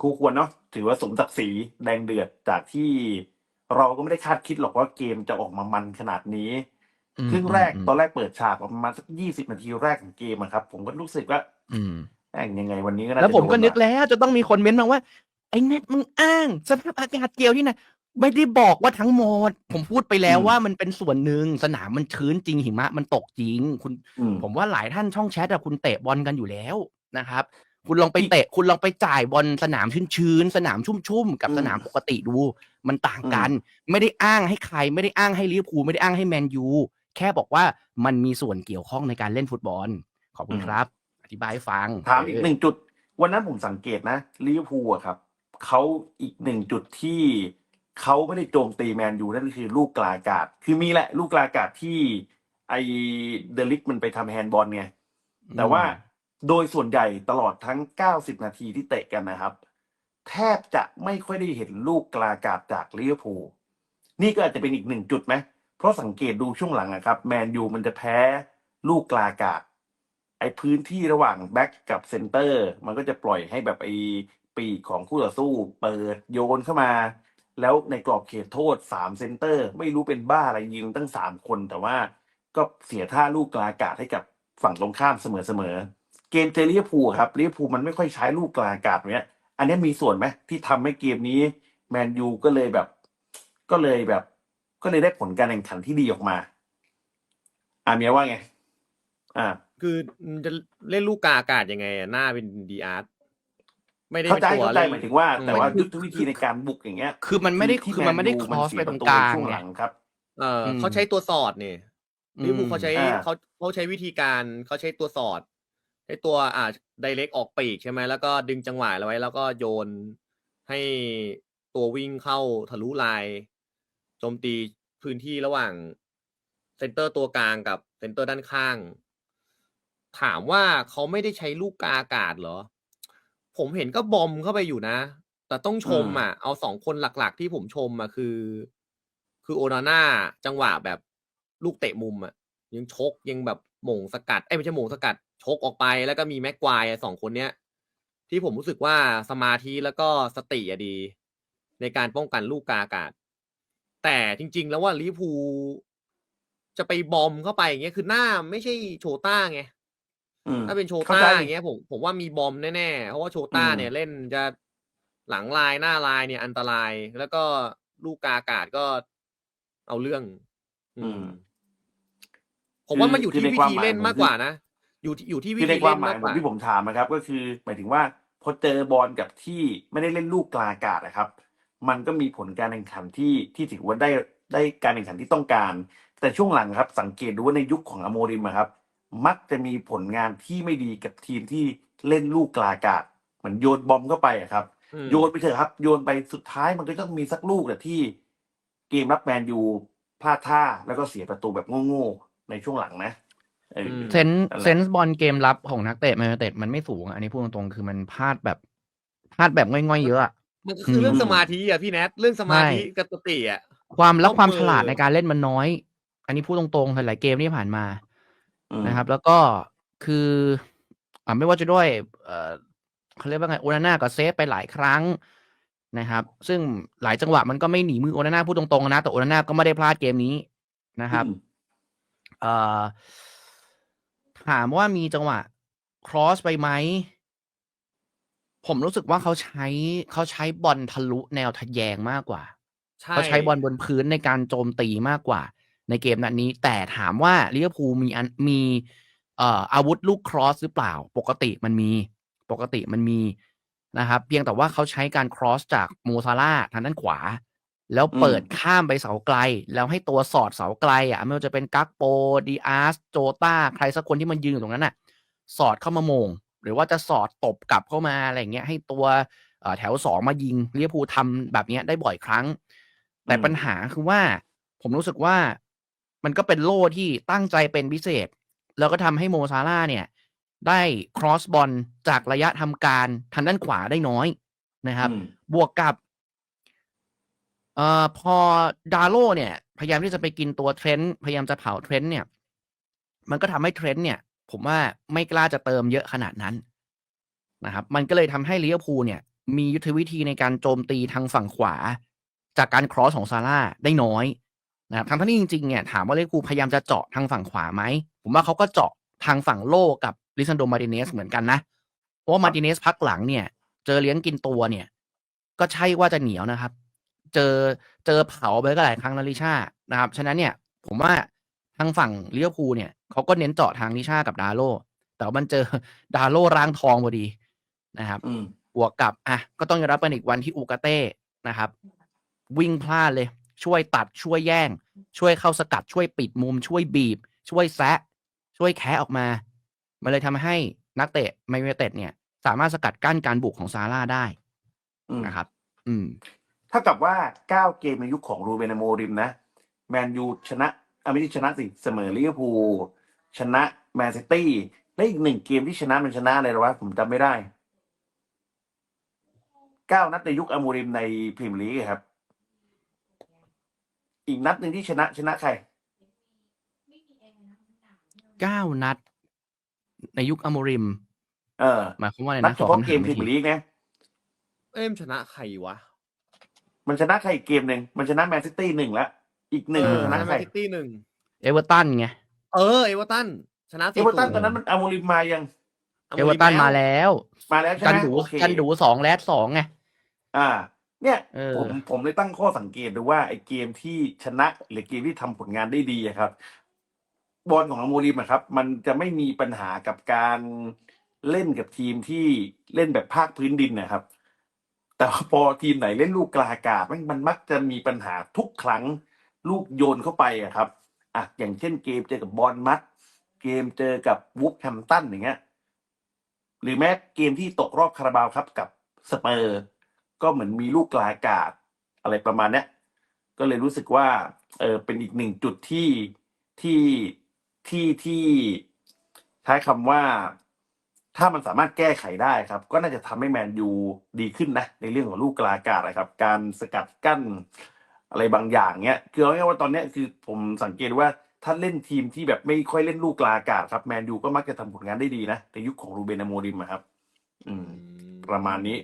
คู่ควรเนาะถือว่าสมศักดิ์ศรีแดงเดือดจากที่เราก็ไม่ได้คาดคิดหรอกว่าเกมจะออกมามันขนาดนี้อืมครึ่งแรกอืมตอนแรกเปิดฉากประมาณสักยี่สิบนาทีแรกของเกมอะครับ ผมก็รู้สึกว่าอืมแม่งยังไงวันนี้ก็น่าแล้วจะผมก็โดนึกว่ะแล้วจะต้องมีคนเม้นต์มาว่า ไอ้เน็ตมึงอ้างสภาพอากาศเกียวที่ไหนไม่ได้บอกว่าทั้งหมด ผมพูดไปแล้วว่ามันเป็นส่วนหนึ่งสนามมันชื้นจริงหิมะมันตกจริง คุณอืมผมว่าหลายท่านช่องแชทอะคุณเตะบอลกันอยู่แล้วนะครับ คุณลองไปเตะ คุณลองไปจ่ายบอลสนามชื้นๆสนามชุ่มๆกับอืมสนามปกติดู มันต่างอืมกัน ไม่ได้อ้างให้ใคร ไม่ได้อ้างให้ลิเวอร์พูลไม่ได้อ้างให้แมนยูแค่บอกว่ามันมีส่วนเกี่ยวข้องในการเล่นฟุตบอล ขอบคุณครับ อธิบายให้ฟังถามอีกเหนึ่งจุด วันนั้นผมสังเกตนะลิเวอร์พูลอะครับเขาอีกหนึ่งจุดที่เขาไม่ได้โจมตีแมนยูนั่นคือลูกกลาอากาศ คือมีแหละ ลูกกลาอากาศที่ไอเดลิกมันไปทำแฮนด์บอลไงแต่ว่า โดยส่วนใหญ่ตลอดทั้ง 90 นาทีที่เตะกันนะครับ แทบจะไม่ค่อยได้เห็นลูกกลากาศจากลิเวอร์พูลนี่ก็อาจจะเป็นอีกหนึ่งจุดไหม เพราะสังเกตดูช่วงหลังอะครับ แมนยูมันจะแพ้ลูกกลากาศไอ้พื้นที่ระหว่างแบ็กกับเซนเตอร์ มันก็จะปล่อยให้แบบไอปีกของคู่ต่อสู้ เปิดโยนเข้ามา แล้วในกรอบเขตโทษสามเซนเตอร์ ไม่รู้เป็นบ้าอะไรยิงตั้งสามคน แต่ว่าก็เสียท่าลูกกลาอากาศให้กับฝั่งตรงข้ามเสมอๆ เกมเจอลิเวอร์พูลครับลิเวอร์พูลมันไม่ค่อยใช้ลูกกลาอากาศเนี้ย อันนี้มีส่วนไหมที่ทำให้เกมนี้ แมนยูก็เลยแบบ ก็เลยแบบ ก็เลยได้ผลการแข่งขันที่ดีออกมาอ่าเมียว่าไง อ่า คือมันจะเล่นลูกกาอากาศยังไงอะหน้าเป็นดีอาร์ไม่ได้เข้าใจเป็นตัวเข้าใจล่นหมายถึงว่า แต่อืมว่ายุทธวิธีในการบุกอย่างเงี้ย คือมันไม่ได้ที่คือมันไม่ได้แครอสเสีไปยตรงปะกลางช่วงไงหลังครับ เอออมเขาใช้ตัวสอดเนี่ยลิเวอร์พูลเขาใช้อ่าเขาเขาใช้วิธีการเขาใช้ตัวสอด ใช้ตัวอ่าไดเรกออกปีกใช่ไหมแล้วก็ดึงจังหวะเอาไว้ แล้วก็โยนให้ตัววิ่งเข้าทะลุลายโจมตีพื้นที่ระหว่างเซนเตอร์ตัวกลางกับเซนเตอร์ด้านข้าง ถามว่าเขาไม่ได้ใช้ลูกกาอากาศเหรอ ผมเห็นก็บอมเข้าไปอยู่นะ แต่ต้องชมอะ เอาสองคนหลักๆ ที่ผมชมอะคือ คือโอนาน่าจังหวะแบบลูกเตะมุมอะ ยังชกยังแบบหม่งสกัดเอ้ยไม่ใช่หม่งสกัด ชกออกไปแล้วก็มีแม็กควายอะสองคนเนี้ย ที่ผมรู้สึกว่าสมาธิแล้วก็สติอะดี ในการป้องกันลูกกาอากาศ แต่จริง ๆ แล้วว่าลิเวอร์พูลจะไปบอมเข้าไปอย่างเงี้ยคือหน้าไม่ใช่โชต้าไงอืมถ้าเป็นโชเข้าต้าใจอย่างเงี้ยผมผมว่ามีบอมแน่ๆ เพราะว่าโชต้าอืมเนี่ยเล่นจะหลังลายหน้าลายเนี่ยอันตราย แล้วก็ลูกกาอากาศก็เอาเรื่อง อืมผมว่ามันอยู่ที่คือในวิความธีหมายเล่นผมมากกว่านะ อยู่ที่อยู่ที่วิคือในธีควาเล่มนหมายมากผกมว่า ที่ผมถามนะครับ ก็คือหมายถึงว่าพอเจอบอลกับที่ไม่ได้เล่นลูกกลาอากาศนะครับ มันก็มีผลการแข่งขันที่ที่ถือว่าได้ได้การแข่งขันที่ต้องการ แต่ช่วงหลังครับ สังเกตดูว่าในยุคของอโมริมอะครับ มักจะมีผลงานที่ไม่ดีกับทีมที่เล่นลูกกลาอากาศเหมือนโยนบอมเข้าไปอะครับ อืม โยนไปเถอะครับ โยนไปสุดท้ายมันก็ต้องมีสักลูกแหละที่เกมรับแมนยูพลาดท่าแล้วก็เสียประตูแบบโง่ๆในช่วงหลังนะ เอออเซนส์นั่นแหละเซนส์บอลเกมรับของนักเตะแมนยูไนเต็ดมันไม่สูงอะอันนี้พูดตรงๆคือมันพลาดแบบพลาดแบบง่อยๆเยอะอะมันก็คือเรื่องอืมสมาธิอะพี่แนทเรื่องสมาธิใช่กับสติอะความแล้วต้องความเออฉลาดในการเล่นมันน้อย อันนี้พูดตรงๆหลายๆเกมที่ผ่านมาอืมนะครับ แล้วก็คืออ่าไม่ว่าจะด้วย เอ่อเขาเรียกว่าไงโอนาน่าก็เซฟไปหลายครั้งนะครับ ซึ่งหลายจังหวะมันก็ไม่หนีมือโอนาน่าพูดตรงๆนะแต่โอนาน่าก็ไม่ได้พลาดเกมนี้นะครับอืมเอ่อ ถามว่ามีจังหวะ cross ไปไหม ผมรู้สึกว่าเขาใช้เขาใช้บอลทะลุแนวทะแยงมากกว่า ใช่ เขาใช้บอลบนพื้นในการโจมตีมากกว่า ในเกมนัดนี้ แต่ถามว่าลิเวอร์พูลมีอันมีเอ่ออาวุธลูกครอสหรือเปล่า ปกติมันมีปกติมันมีนะครับ เพียงแต่ว่าเขาใช้การครอสจากโมซาร่าห์ทางด้านขวา แล้วเปิดข้ามไปเสาไกล แล้วให้ตัวสอดเสาไกลอะไม่ว่าจะเป็นกักโปดีอาร์สโจตาใครสักคนที่มันยืนอยู่ตรงนั้นน่ะ สอดเข้ามาโมง หรือว่าจะสอดตบกลับเข้ามาอะไรอย่างเงี้ย ให้ตัวเอ่อแถวสองมายิงลิเวอร์พูลทำแบบเนี้ยได้บ่อยครั้ง แต่อืมปัญหาคือว่า ผมรู้สึกว่ามันก็เป็นโล่ที่ตั้งใจเป็นพิเศษ แล้วก็ทำให้โมซาร่าห์เนี่ย ได้ครอสบอลจากระยะทำการทางด้านขวาได้น้อยนะครับอืมบวกกับ เอ่อพอดาโลเนี่ย พยายามที่จะไปกินตัวเทรนต์พยายามจะเผาเทรนต์เนี่ย มันก็ทำให้เทรนต์เนี่ย ผมว่าไม่กล้าจะเติมเยอะขนาดนั้นนะครับ มันก็เลยทำให้ลิเวอร์พูลเนี่ย มียุทธวิธีในการโจมตีทางฝั่งขวา จากการครอสของซาร่าได้น้อยนะครับทั้งที่จริงๆเนี่ยถามว่าลิเวอร์พูลพยายามจะเจาะทางฝั่งขวาไหมผมว่าเขาก็เจาะทางฝั่งโลกับลิซันโดมาร์ติเนสเหมือนกันนะเพราะว่ามาร์ติเนสพักหลังเนี่ย เจอเลี้ยงกินตัวเนี่ย ก็ใช่ว่าจะเหนียวนะครับ เจอเจอเผาไปก็หลายครั้งแล้วลิชานะครับ ฉะนั้นเนี่ยผมว่าทางฝั่งลิเวอร์พูลเนี่ยเขาก็เน้นเจาะทางลิชากับดาโลแต่ว่ามันเจอดาโลร่างทองพอดีนะครับอืมบวกกับอะก็ต้องยอมรับเป็นอีกวันที่อูกาเต้นะครับ วิ่งพลาดเลย ช่วยตัดช่วยแย่ง ช่วยเข้าสกัดช่วยปิดมุม ช่วยบีบ ช่วยแซะ ช่วยแคะออกมา มันเลยทำให้นักเตะแมนยูไนเต็ดเนี่ย สามารถสกัดกั้นการบุกของซาร่าได้อืมนะครับ อืม เท่ากับว่าเก้าเกมในยุคของรูเบนอาโมริมนะ แมนยูชนะอะไม่ใช่ชนะสิเสมอลิเวอร์พูลชนะแมนซิตี้และอีกหนึ่งเกมที่ชนะมันชนะอะไรหรอวะผมจำไม่ได้เก้านัดในยุคอาโมริมในพรีเมียร์ลีกครับ อีกนัดหนึ่งที่ชนะชนะใคร เก้านัด ในยุคอโมริม เออหมายความว่าอะไรนัดนะเฉพาะเกมพรีเมียร์ลีกนะ เอ้มชนะใครวะ มันชนะใครอีกเกมหนึ่งมันชนะแมนซิตี้หนึ่งแล้วอีกหนึ่งเอมันอชนะแมใครนซิตี้หนึ่งเอเวอร์ตันไง เออเอเวอร์ตันชนะเอเวอร์ตันตอนนั้นมันอาโมริมมายังเอเวอร์ตันมาแล้วมาแล้วใช่กันไหมดูโอเคกันดูสองแลดสองไง อ่า เนี่ย เออ ผมผมเลยตั้งข้อสังเกตดูว่าไอ้เกมที่ชนะหรือเกมที่ทำผลงานได้ดีอะครับ บอลของอาโมริมอะครับ มันจะไม่มีปัญหากับการเล่นกับทีมที่เล่นแบบภาคพื้นดินนะครับ แต่พอทีมไหนเล่นลูกกลาอากาศมันมันมักจะมีปัญหาทุกครั้งลูกโยนเข้าไปอะครับอะอย่างเช่นเกมเจอกับบอลมัด เกมเจอกับวูฟแฮมตันอย่างเงี้ยหรือแม้เกมที่ตกรอบคาราบาวครับกับสเปอร์ก็เหมือนมีลูกกลาอากาศอะไรประมาณเนี้ยก็เลยรู้สึกว่าเออเป็นอีกหนึ่งจุดที่ที่ที่ที่ใช้คำว่า ถ้ามันสามารถแก้ไขได้ครับ ก็น่าจะทำให้แมนยูดีขึ้นนะ ในเรื่องของลูกกลาอากาศนะครับ การสกัดกั้นอะไรบางอย่างเนี้ยคือเอาง่ายๆว่าตอนเนี้ยคือผมสังเกตว่าถ้าเล่นทีมที่แบบไม่ค่อยเล่นลูกกลาอากาศครับแมนยูก็มักจะทำผลงานได้ดีนะในยุคของรูเบนอโมริมอะครับ อืม ประมาณนี้